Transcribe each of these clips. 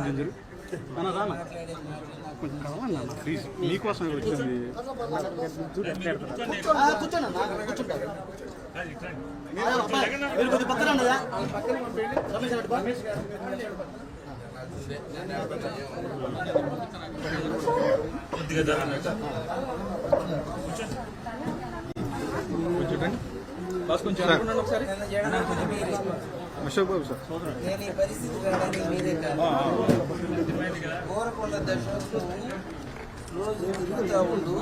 కొంచెం అన్న రానా? ప్లీజ్ మీకోసం వచ్చింది. కొంచెం ఒకసారి అశోక్ బాబు సార్. నేను ఈ పరిస్థితి రావడానికి మీరే కాదు. కోరకొండ దర్శనం రోజు తిరుగుతూ ఉండు.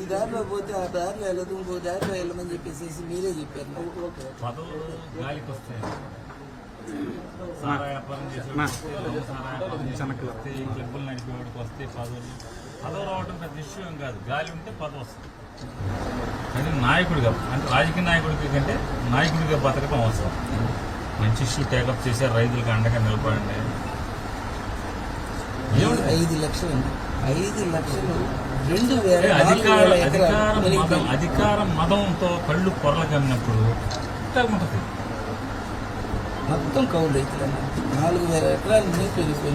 ఈ దారిలో పోతే ఆ దారిలో వెళ్ళదు ఇంకో దారిలో వెళ్ళమని చెప్పేసి మీరే చెప్పారు. సారా వ్యాపారం చేసేవాడికి క్లబ్బులు నడిపేవాడికి వస్తాయి పదవులు. పదవి రావడం పెద్ద విషయం కాదు. గాలి ఉంటే పదవి వస్తుంది. కానీ నాయకుడిగా అంటే రాజకీయ నాయకుడికి కంటే నాయకుడిగా బతకడం అవసరం. మంచి ఇష్యూ టేకప్ చేశారు రైతులకు అండగా నిలబడండి. ఐదు- ఐదు లక్షలు. ఐదు లక్షలు. రెండు వేల అధికార అధికార మదం. అధికార మదంతో కళ్ళు పొరలు కమ్మినప్పుడు ఉంటుంది. మొత్తం కౌలు రైతులు నాలుగు వేల ఎకరాలు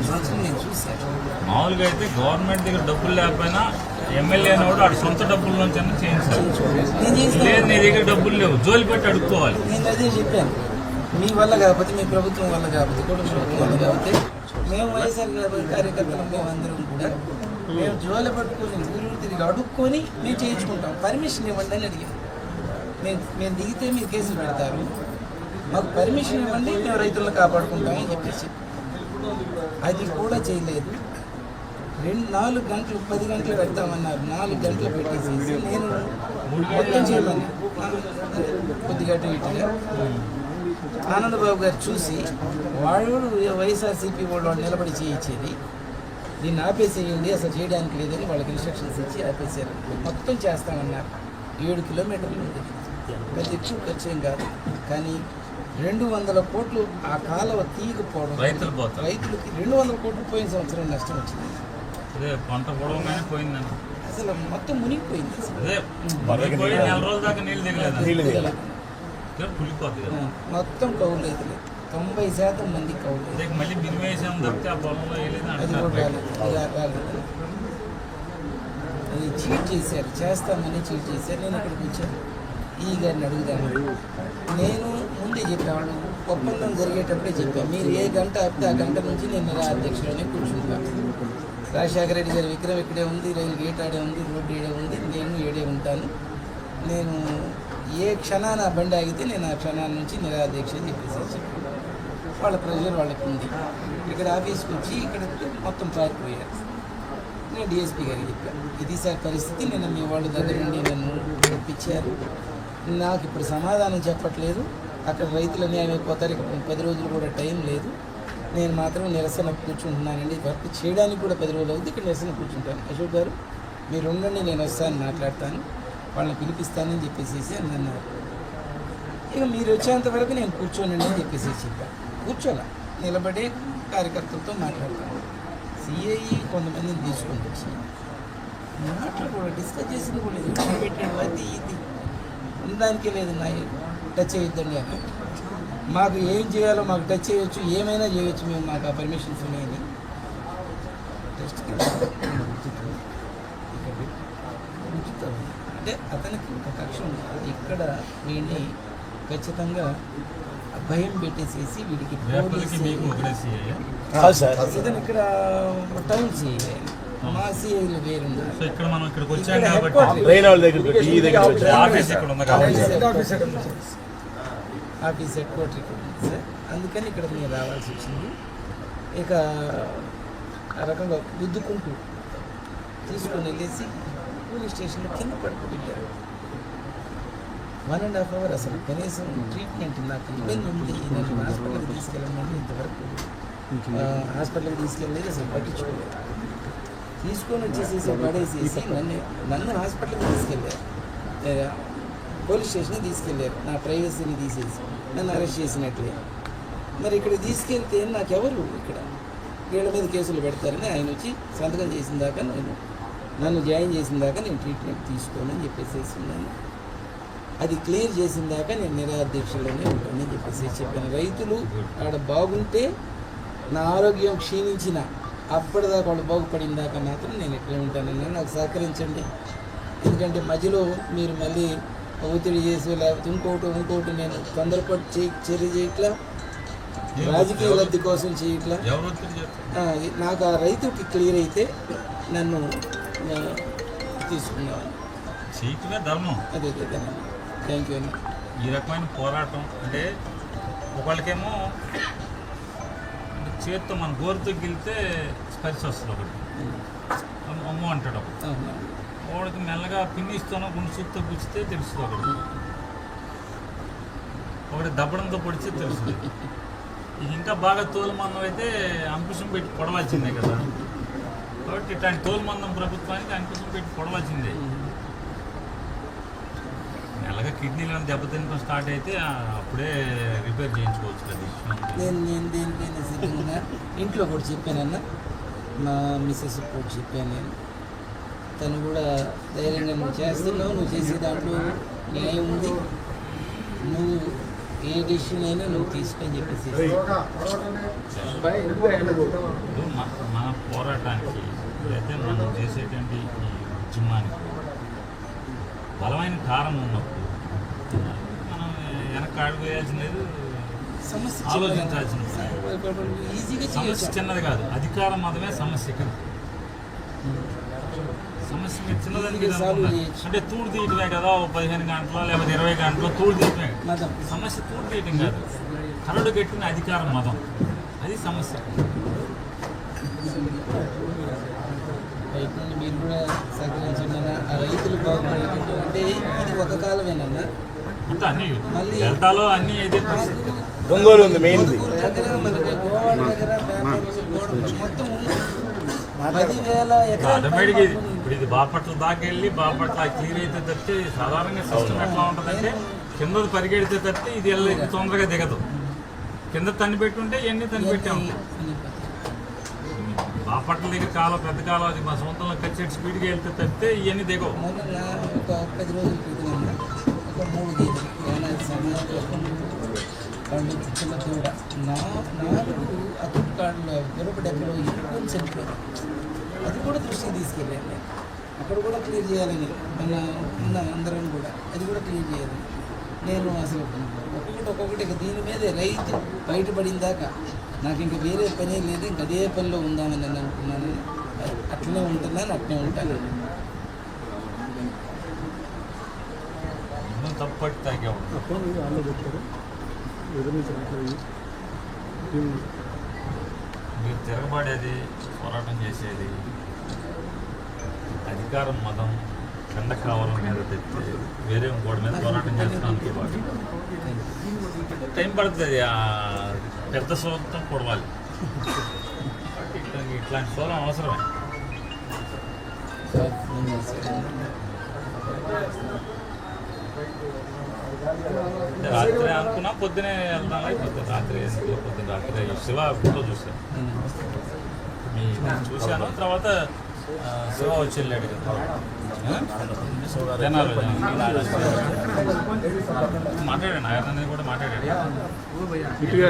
సంవత్సరం నేను చూశాను. మామూలుగా అయితే గవర్నమెంట్ దగ్గర డబ్బులు లేకపోయినా ఎమ్మెల్యే కూడా ఆడు సొంత డబ్బుల నుంచి చేయించాలి నీ దగ్గర డబ్బులు లేవు. జోలి పెట్టి అడుక్కోవాలి. నేను అదే చెప్పాను. మీ వల్ల కాకపోతే మీ ప్రభుత్వం వల్ల కాకపోతే కుటుంబ వల్ల కాకపోతే మేము వైఎస్ఆర్ కార్యకర్తలు మేమందరం అందరం కూడా మేము జోల పట్టుకొని ఊరు తిరిగి అడుక్కొని మేము చేయించుకుంటాం. పర్మిషన్ ఇవ్వండి అని అడిగాం. మేము మేము దిగితే మీరు కేసులు పెడతారు. మాకు పర్మిషన్ ఇవ్వండి మేము రైతులను కాపాడుకుంటామని చెప్పేసి. అది కూడా చేయలేదు. రెండు నాలుగు గంటలు పది గంటలు పెడతామన్నారు. నాలుగు గంటలు పెట్టేసి నేను మొత్తం చేయమని. కొద్దిగా అటు ఇటుగా ఆనందబాబు గారు చూసి వాడు వైఎస్ఆర్సీపీ వాళ్ళు నిలబడి చేయించేది? దీన్ని ఆపేసేయండి అసలు చేయడానికి లేదని వాళ్ళకి ఇన్స్ట్రక్షన్స్ ఇచ్చి ఆపేసారు మొత్తం చేస్తామన్నారు. ఏడు కిలోమీటర్లు ఉంది. పెద్ద ఎక్కువ ఖర్చు ఏం కాదు. కానీ రెండు వందల కోట్లు ఆ కాలువ తీయకపోవడం రైతులు పోతారు. రైతులకి రెండు వందల కోట్లు పోయిన సంవత్సరం నష్టం వచ్చింది. అదే పంట పొడవగానే పోయిందని అసలు మొత్తం మునిగిపోయింది. నెల రోజుల దాకా నీళ్ళు దిగలేదు. మొత్తం కౌలు రైతులే. తొంభై శాతం మంది కౌలు. అదే మళ్ళీ బిల్లు వేసాం తప్పితే ఆ పొలంలో వేయలేదు అది అంటున్నారు కూడా బయట. రాలేదు. ఇలా రాలేదు. అది చీట్ చేశారు. చేస్తామని చీట్ చేశారు. నేను ఇక్కడికి వచ్చాను. ఈ గారిని అడుగుదాము నేను ముందే చెప్పేవాడు ఒప్పందం జరిగేటప్పుడే చెప్పాను. మీరు ఏ గంట ఆపితే ఆ గంట నుంచి నేను ఇలా అధ్యక్షుడని కూర్చుంటాను. రాజశేఖర రెడ్డి గారి విక్రమ్ ఇక్కడే ఉంది. రైలు గేట్ ఆడే ఉంది. రోడ్డు ఏడే ఉంది. నేను ఏడే ఉంటాను. నేను ఏ క్షణాన ఆ బండి ఆగితే నేను ఆ క్షణాల నుంచి నిరాదీక్ష అని చెప్పేసి వాళ్ళ ప్రెషర్ వాళ్ళకి ఉంది. ఇక్కడ ఆఫీస్కి వచ్చి ఇక్కడ మొత్తం పారిపోయారు నేను డిఎస్పీ గారికి చెప్పాను ఇది సార్ పరిస్థితి నిన్న మీ వాళ్ళ దగ్గర నుండి నన్ను ఒప్పించారు. నాకు ఇప్పుడు సమాధానం చెప్పట్లేదు. అక్కడ రైతులు అన్యాయం అయిపోతారు. ఇక్కడ పది రోజులు కూడా టైం లేదు. నేను మాత్రం నిరసన కూర్చుంటున్నానండి. వర్క్ చేయడానికి కూడా పది రోజులు అవుతుంది. ఇక్కడ నిరసన కూర్చుంటాను. అశోక్ గారు మీరు ఉండండి నేను వస్తాను మాట్లాడతాను. వాళ్ళని పిలిపిస్తానని చెప్పేసి అని అన్నారు ఇక మీరు వచ్చేంత వరకు నేను కూర్చోనండి అని చెప్పేసి చెప్పాను కూర్చోలా. నిలబడే కార్యకర్తలతో మాట్లాడతాను. సిఐఈ కొంతమందిని తీసుకొని వచ్చి మాటలు కూడా డిస్కస్ చేసింది కూడా లేదు. పెట్టాడు అది ఇది ఉండడానికి లేదు నా టచ్ చేయొద్దండి అని. మాకు ఏం చేయాలో మాకు టచ్ చేయొచ్చు ఏమైనా చేయొచ్చు మేము మాకు ఆ పర్మిషన్స్ ఉన్నాయని. టెస్ట్ అంటే అతనికి ఒక కక్ష ఉంది ఇక్కడ వీడిని ఖచ్చితంగా భయం పెట్టేసేసి వీడికి ఇతను ఇక్కడ టౌన్ సిఐ మా సిఐలు వేరున్నారు సో ఇక్కడ మనం ఇక్కడికి వచ్చాం ఇక్కడ కాబట్టి headquarters. ట్రైన్ వాళ్ళ దగ్గరికి వచ్చి ఈ దగ్గరికి వచ్చి. ఆఫీస్ ఇక్కడ ఉంది కాబట్టి. ఆఫీస్ హెడ్ క్వార్టర్ ఇక్కడ ఉంది సార్. అందుకని ఇక్కడ మీరు రావాల్సి వచ్చింది. ఇక ఆ రకంగా గుద్దుకుంటూ తీసుకొని వెళ్ళేసి పోలీస్ స్టేషన్లో కింద పడుకోబెట్టారు. వన్ అండ్ హాఫ్ అవర్ అసలు కనీసం ట్రీట్మెంట్ నాకు ఇబ్బంది ఉంది. నన్ను హాస్పిటల్కి తీసుకెళ్ళమని ఇంతవరకు హాస్పిటల్కి తీసుకెళ్ళలేదు అసలు పట్టించుకోలేదు. తీసుకొని వచ్చేసేసి పడేసేసి నన్ను నన్ను హాస్పిటల్కి తీసుకెళ్ళారు. పోలీస్ స్టేషన్కి తీసుకెళ్ళారు. నా ప్రైవసీని తీసేసి నన్ను అరెస్ట్ చేసినట్లే. మరి ఇక్కడ తీసుకెళ్తే నాకెవరు ఇక్కడ? వీళ్ళ మీద కేసులు పెడతారని ఆయన వచ్చి సంతకం చేసిన దాకా నేను నన్ను జాయిన్ చేసిన దాకా నేను ట్రీట్మెంట్ తీసుకోనని చెప్పేసి ఉన్నాను. అది క్లియర్ చేసిన దాకా నేను నిరాధ్యక్షులోనే ఉంటానని చెప్పేసి చెప్పాను. రైతులు ఆడ బాగుంటే నా ఆరోగ్యం క్షీణించిన అప్పటిదాకా వాళ్ళు బాగుపడిన దాకా మాత్రం నేను ఇట్లే ఉంటానని నాకు సహకరించండి. ఎందుకంటే మధ్యలో మీరు మళ్ళీ ఒత్తిడి చేసి లేకపోతే ఇంకోటి ఇంకోటి నేను తొందరపాటు చేయి చర్య చేయట్లా? రాజకీయ లబ్ధి కోసం చేయట్లా? నాకు ఆ రైతుకి క్లియర్ అయితే నన్ను తీసుకున్నాను చేయటమే ధర్మం. అదే అదే థ్యాంక్ యూ అండి ఈ రకమైన పోరాటం అంటే ఒకళ్ళకేమో చేత్తో మన గోరుతో గెలితే స్పర్శ వస్తుంది ఒకటి. అమ్మ- అమ్మ అంటాడు ఒకటి వాడికి మెల్లగా పిన్నిస్తానో గుండు సూత్తో గుచ్చితే తెలుస్తుంది ఒకటి ఒకటి దబ్బడంతో పొడిస్తే తెలుస్తుంది. ఇది ఇంకా బాగా తోలుమందం అయితే అంకుశం పెట్టి పొడవాల్సిందే కదా. కాబట్టి ఇట్లాంటి తోలుమందం ప్రభుత్వానికి దానికోసం పెట్టి పొడవాల్సిందే నెలగా కిడ్నీలు ఏమైనా దెబ్బతినడం స్టార్ట్ అయితే అప్పుడే రిపేర్ చేయించుకోవచ్చు కదా. నేను నేను దేనిపైన ఇంట్లో కూడా చెప్పానన్న మా మిస్సెస్ కూడా చెప్పాను నేను. తను కూడా ధైర్యంగా నువ్వు చేస్తున్నావు నువ్వు చేసే దాంట్లో న్యాయం ఉంది. నువ్వు ఏ డిసిషన్ అయినా నువ్వు తీసుకొని చెప్పేసి మన మన పోరాటానికి అయితే మనం చేసేటువంటి ఈ ఉద్యమానికి బలమైన కారణం ఉన్నప్పుడు మనం వెనక అడుగు వేయాల్సిన లేదు సమస్య ఆలోచించాల్సిన ఈజీగా సమస్య చిన్నది కాదు. అధికార మతమే సమస్య సమస్య మీరు చిన్నదని. అంటే తూడు తీయటమే కదా ఓ పదిహేను గంటలు లేకపోతే ఇరవై గంటలు తూడు తీయటమే. సమస్య తూడు తీయటం కాదు. కరడు కట్టిన అధికారం మతం అది సమస్య. నుండి మీరు కూడా సహకరించండి. ఆ రైతులు బాగుపడేటట్టు. అంటే ఇది ఒక కాలమేనన్నా. అంతా అన్ని మళ్ళీ- దగ్గర మనకి గోవాడ దగ్గర మొత్తం ఆటోమేటిక్ ఇది ఇప్పుడు ఇది బాపట్ల దాకా వెళ్ళి బాపట్ల క్లియర్ అయితే తప్పితే సాధారణంగా సిస్టమ్ ఎట్లా ఉంటుందంటే కింద పరిగెడితే తప్పితే ఇది వెళ్ళి తొందరగా దిగదు. కింద తన్ని పెట్టుంటే ఇవన్నీ తన్ని పెట్టే. ఉంటాయి బాపట్ల దగ్గర కాలం పెద్ద కాలం అది మా సొంతంలో కచ్చేటి స్పీడ్గా వెళ్తే తప్పితే ఇవన్నీ దిగవు. ఒక పది రోజుల మూడు కళ్ళు చిన్న దూడ. నా నాలుగు అతుకు కాళ్ళు గురపు డబ్బులో ఇరుక్కుని చనిపోయాను అది కూడా దృష్టికి తీసుకెళ్ళండి అక్కడ కూడా క్లియర్ చేయాలని మన ఉన్న అందరం కూడా. అది కూడా క్లియర్ చేయాలి. నేను అసలు ఒక్కొక్కటి ఒక్కొక్కటి ఇక దీని మీదే రైతు బయటపడిన దాకా నాకు ఇంకా వేరే పని లేదు. ఇంక అదే పనిలో ఉందామని నేను అనుకున్నాను. అట్లనే ఉంటుందని అట్లే ఉంటాను. తప్పట్టాగా అప్పుడు మీరు ఆలోచించారు? మీరు తిరగబడేది పోరాటం చేసేది అధికారం మతం కండ కావడం మీద తెచ్చి వేరే ఇంకోటి మీద పోరాటం చేస్తానికి పాటు టైం పడుతుంది ఆ పెద్ద సోదంతో పొడవాలి. ఇట్లా- ఇట్లాంటి సోలం అవసరమే. రాత్రి అనుకున్నా పొద్దునే వెళ్దాం పొద్దున రాత్రి పొద్దున రాత్రి శివ ఫోటో చూసాను మీ నేను చూశాను తర్వాత శివ వచ్చి వెళ్ళాడు కదా. జనాలు కూడా మాట్లాడాడు. ఇటుగా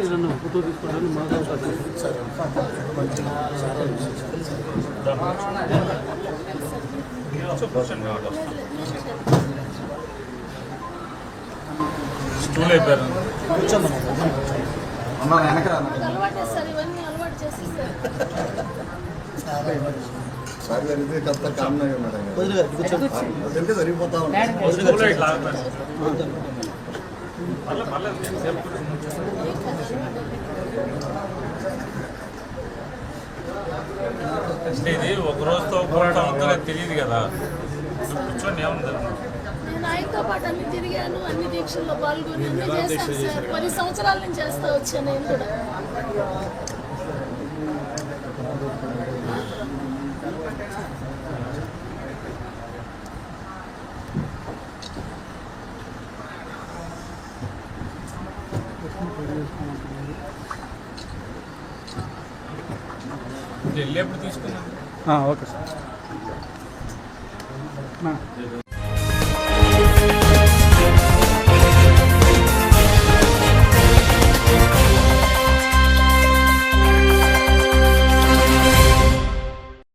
ఏదన్నా ఫోటో తీసుకోవడానికి మాకు అవకాశం సార్ స్టూల్ అయిపోయారు అలవాటు సార్ ఇవన్నీ అలవాటు చేసేసారు సార్ గారు ఇది కొంత కామన్ అయ్యి సరిపోతా స్టూల్ పర్లేదు. ఎంతసేపు అంటే ఇది ఒక రోజుతో పోరాటం అవుతుందో తెలియదు కదా. కూర్చోండి ఏముంది? ఆయనతో పాటు అన్ని తిరిగాను అన్ని దీక్షల్లో పాల్గొని అన్ని చేశాను సార్. కొన్ని సంవత్సరాల నుంచి చేస్తూ వచ్చాను నేను కూడా. Okay sir.